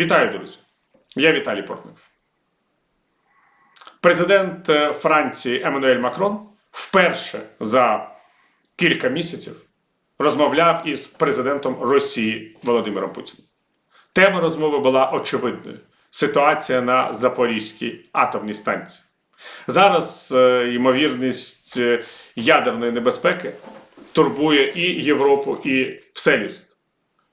Вітаю, друзі! Я Віталій Портнов. Президент е, Франції Еммануель Макрон вперше за кілька місяців розмовляв із президентом Росії Володимиром Путіним. Тема розмови була очевидною: ситуація на Запорізькій атомній станції. Зараз е, ймовірність е, ядерної небезпеки турбує і Європу, і все людство.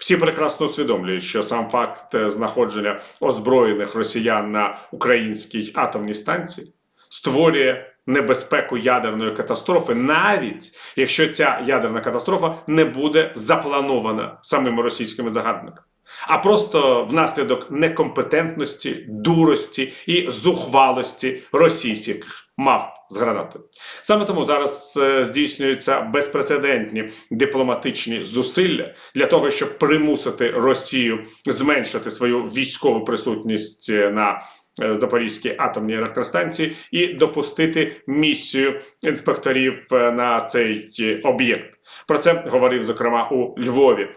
Всі прекрасно усвідомлюють, що сам факт е, знаходження озброєних росіян на українській атомній станції створює небезпеку ядерної катастрофи, навіть якщо ця ядерна катастрофа не буде запланована самими російськими загарбниками, а просто внаслідок некомпетентності, дурості і зухвалості російських мав з гранатою. Саме тому зараз е, здійснюються безпрецедентні дипломатичні зусилля для того, щоб примусити Росію зменшити свою військову присутність е, на е, Запорізькій атомній електростанції і допустити місію інспекторів на цей об'єкт. Про це говорив зокрема у Львові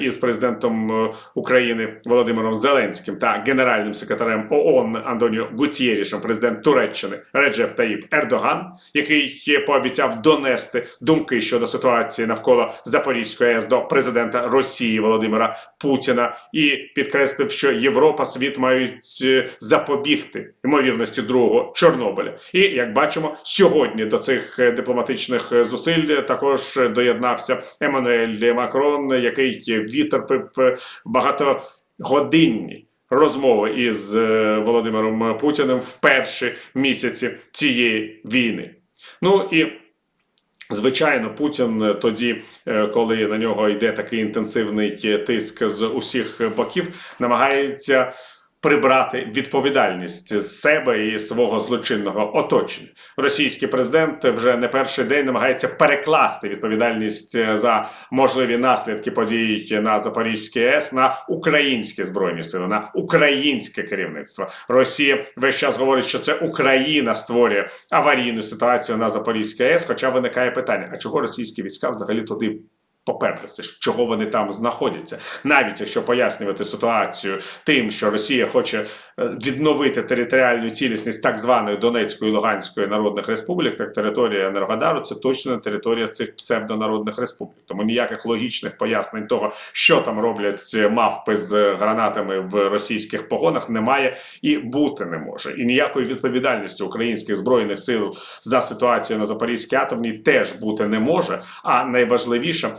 із президентом е, України Володимиром Зеленським та генеральним секретарем ООН Антоніо Гутєрішем, президент Туреччини Реджеп Таїп Ердоган, який е, пообіцяв донести думки щодо ситуації навколо Запорізької АЕС до президента Росії Володимира Путіна і підкреслив, що Європа світ мають е, запобігти ймовірності другого Чорнобиля. І як бачимо, сьогодні до цих е, дипломатичних е, зусиль також е, доєднався Еммануель Макрон, який відтерпив е, багатогодинні розмови із е, Володимиром Путіним в перші місяці цієї війни. Ну і Звичайно, Путін тоді, е, коли на нього йде такий інтенсивний тиск з усіх боків, намагається прибрати відповідальність з себе і свого злочинного оточення. Російський президент вже не перший день намагається перекласти відповідальність е, за можливі наслідки подій на Запорізькій АЕС на українські збройні сили, на українське керівництво. Росія весь час говорить, що це Україна створює аварійну ситуацію на Запорізькій АЕС. Хоча виникає питання: а чого російські війська взагалі туди? Поперлися, чого вони там знаходяться, навіть якщо пояснювати ситуацію тим, що Росія хоче е, відновити територіальну цілісність так званої Донецької і Луганської народних республік, так територія Енергодару, це точно територія цих псевдонародних республік. Тому ніяких логічних пояснень того, що там роблять ці мавпи з гранатами в російських погонах, немає і бути не може. І ніякої відповідальності українських збройних сил за ситуацію на Запорізькій атомній теж бути не може. А найважливіше,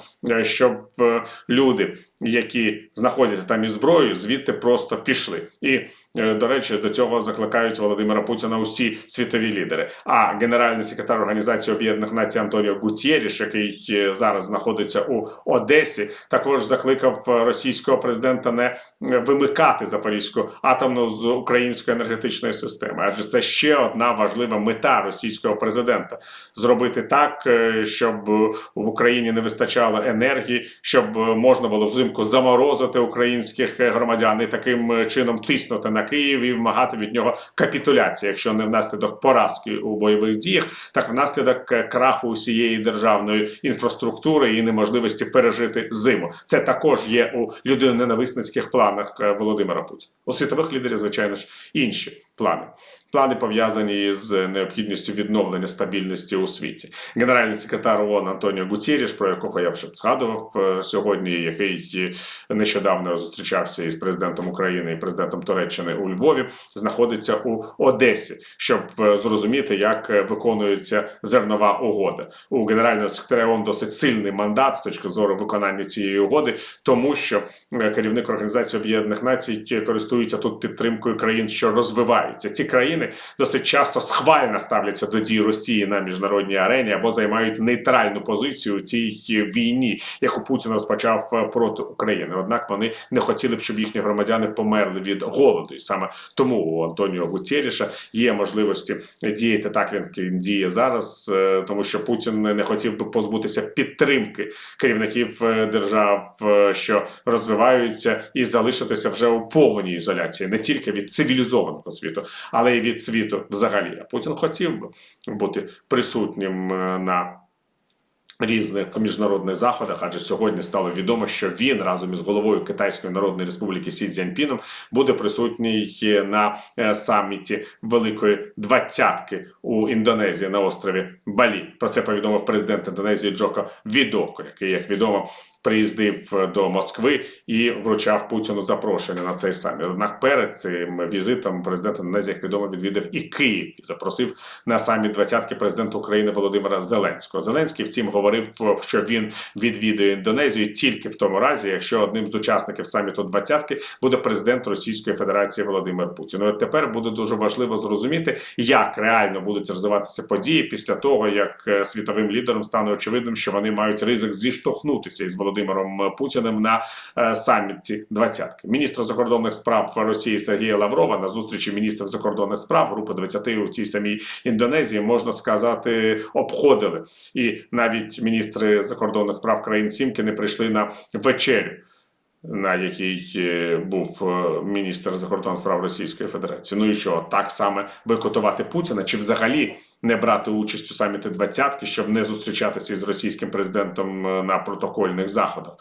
щоб е, люди, які знаходяться там із зброєю, звідти просто пішли. І е, до речі, до цього закликають Володимира Путіна усі світові лідери. А генеральний секретар Організації Об'єднаних Націй Антоніо Гутєріш, який е, зараз знаходиться у Одесі, також закликав е, російського президента не е, вимикати Запорізьку атомну з української енергетичної системи, адже це ще одна важлива мета російського президента зробити так, е, щоб е, в Україні не вистачало енергії, щоб е, можна було взимку заморозити українських е, громадян і таким е, чином тиснути на Київ і вимагати від нього капітуляції, якщо не внаслідок поразки у бойових діях, так внаслідок краху усієї державної інфраструктури і неможливості пережити зиму. Це також є у людиноненависницьких планах Володимира Путіна. У світових лідерів, звичайно ж, інші плани. Плани пов'язані з необхідністю відновлення стабільності у світі. Генеральний секретар ООН Антоніо Гутєріш, про якого я вже згадував е, сьогодні, який нещодавно зустрічався із президентом України і президентом Туреччини у Львові, знаходиться у Одесі, щоб е, зрозуміти, як е, виконується зернова угода. У генерального секретаря ООН досить сильний мандат з точки зору виконання цієї угоди, тому що керівник Організації Об'єднаних Націй користується тут підтримкою країн, що розвиваються. Ці країни досить часто схвально ставляться до дій Росії на міжнародній арені або займають нейтральну позицію у цій війні, яку Путін розпочав е, проти України. Однак вони не хотіли б, щоб їхні громадяни померли від голоду, і саме тому у Антоніо Гутєріша є можливості діяти так, він діє зараз, е, тому що Путін не хотів би позбутися підтримки керівників е, держав, що розвиваються, і залишитися вже у повній ізоляції не тільки від цивілізованого світу, але й від світу взагалі. А Путін хотів би бути присутнім е, на Різних міжнародних заходах, адже сьогодні стало відомо, що він разом із головою Китайської Народної Республіки Сі Цзяньпіном буде присутній на е, саміті Великої Двадцятки у Індонезії на острові Балі. Про це повідомив президент Індонезії Джоко Відоко, який, як відомо, приїздив до Москви і вручав Путіну запрошення на цей саміт. Однак перед цим візитом президент Індонезії, як відомо, відвідав і Київ і запросив на саміт двадцятки президента України Володимира Зеленського. Зеленський втім говорив, що він відвідує Індонезію тільки в тому разі, якщо одним з учасників саміту двадцятки буде президент Російської Федерації Володимир Путін. Ну, От тепер буде дуже важливо зрозуміти, як реально будуть розвиватися події після того, як е, світовим лідерам стане очевидним, що вони мають ризик зіштовхнутися із Володимиром Путіним на е, саміті двадцятки. Міністр закордонних справ Росії Сергія Лаврова на зустрічі міністрів закордонних справ групи 20 у цій самій Індонезії можна сказати обходили, і навіть міністри закордонних справ країн Сімки не прийшли на вечерю. На якій е, був е, міністр закордонних справ Російської Федерації. Ну і що так саме бойкотувати Путіна, чи взагалі не брати участь у саміті двадцятки, щоб не зустрічатися із російським президентом е, на протокольних заходах?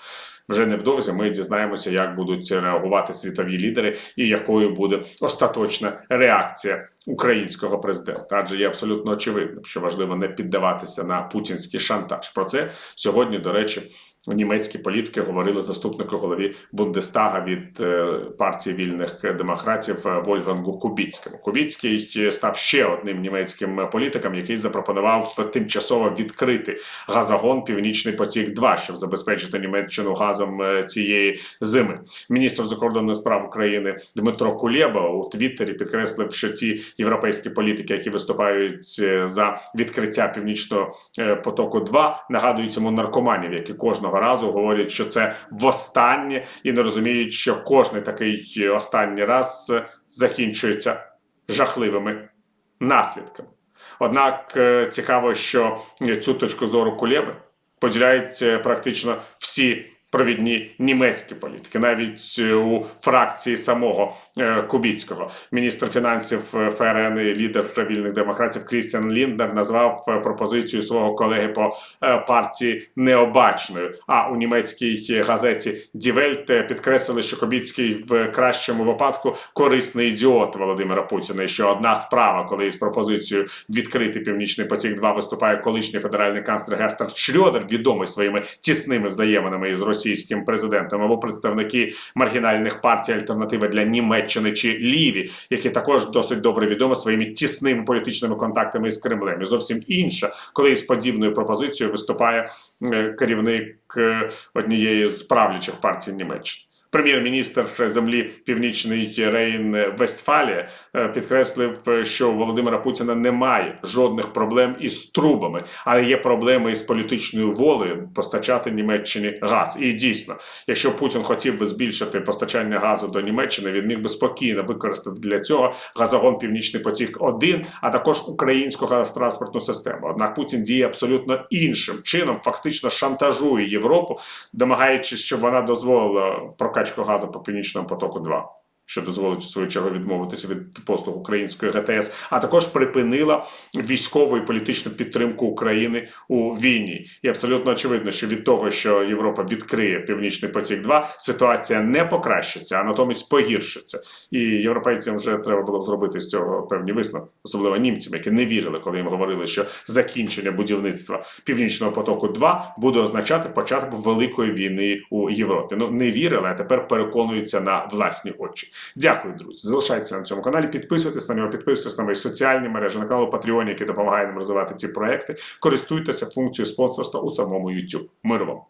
Вже невдовзі ми дізнаємося, як будуть реагувати світові лідери і якою буде остаточна реакція українського президента. Адже є абсолютно очевидним, що важливо не піддаватися на путінський шантаж. Про це сьогодні, до речі. Німецькі політики говорили заступнику голові Бундестага від е, партії вільних демократів е, Вольфгангу Кубіцькому. Кубіцький став ще одним німецьким політиком, який запропонував тимчасово відкрити газогон Північний потік 2 щоб забезпечити Німеччину газом е, цієї зими. Міністр закордонних справ України Дмитро Кулєба у Твіттері підкреслив, що ті європейські політики, які виступають за відкриття північного потоку, 2 нагадують йому наркоманів, які кожного разу говорять, що це востаннє, і не розуміють, що кожний такий останній раз закінчується жахливими наслідками. Однак е, цікаво, що цю точку зору Кулєби поділяють е, практично всі провідні німецькі політики, навіть е, у фракції самого е, Кубіцького. Міністр фінансів е, ФРН і лідер вільних демократів Крістіан Ліндер назвав пропозицію свого колеги по партії необачною. А у німецькій газеті Welt підкреслили, що Кубіцький в кращому випадку корисний ідіот Володимира Путіна. І що одна справа, коли із пропозицією відкрити північний потік 2 виступає колишній федеральний канцлер Гертер Шрёдер, відомий своїми тісними взаєминами із російським президентом, або представники маргінальних партій альтернативи для Німеччини чи Ліві, які також досить добре відомі своїми тісними політичними контактами із Кремлем. І зовсім інша, коли із подібною пропозицією виступає е, керівник е, однієї з правлячих партій Німеччини. Прем'єр-міністр землі Північний Рейн Вестфалія е, підкреслив, що у Володимира Путіна немає жодних проблем із трубами, але є проблеми із політичною волею постачати Німеччині газ. І дійсно, якщо Путін хотів би збільшити постачання газу до Німеччини, він міг би спокійно використати для цього газогон Північний потік 1 а також українську газотранспортну систему. Однак Путін діє абсолютно іншим чином, фактично шантажує Європу, домагаючись, щоб вона дозволила прокачку газу по північному потоку 2 що дозволить у свою чергу відмовитися від послуг української ГТС, а також припинила військову і політичну підтримку України у війні. І абсолютно очевидно, що від того, що Європа відкриє Північний потік, 2 ситуація не покращиться, а натомість погіршиться. І європейцям вже треба було зробити з цього певні висновки, особливо німцям, які не вірили, коли їм говорили, що закінчення будівництва Північного потоку 2 буде означати початок великої війни у Європі. Ну не вірили, а тепер переконуються на власні очі. Дякую, друзі. Залишайтеся на цьому каналі. Підписуйтесь на нього, підписуйтесь на мої соціальні мережі, на канал Patreon, який допомагає нам розвивати ці проекти. Користуйтеся функцією спонсорства у самому YouTube. Миру вам!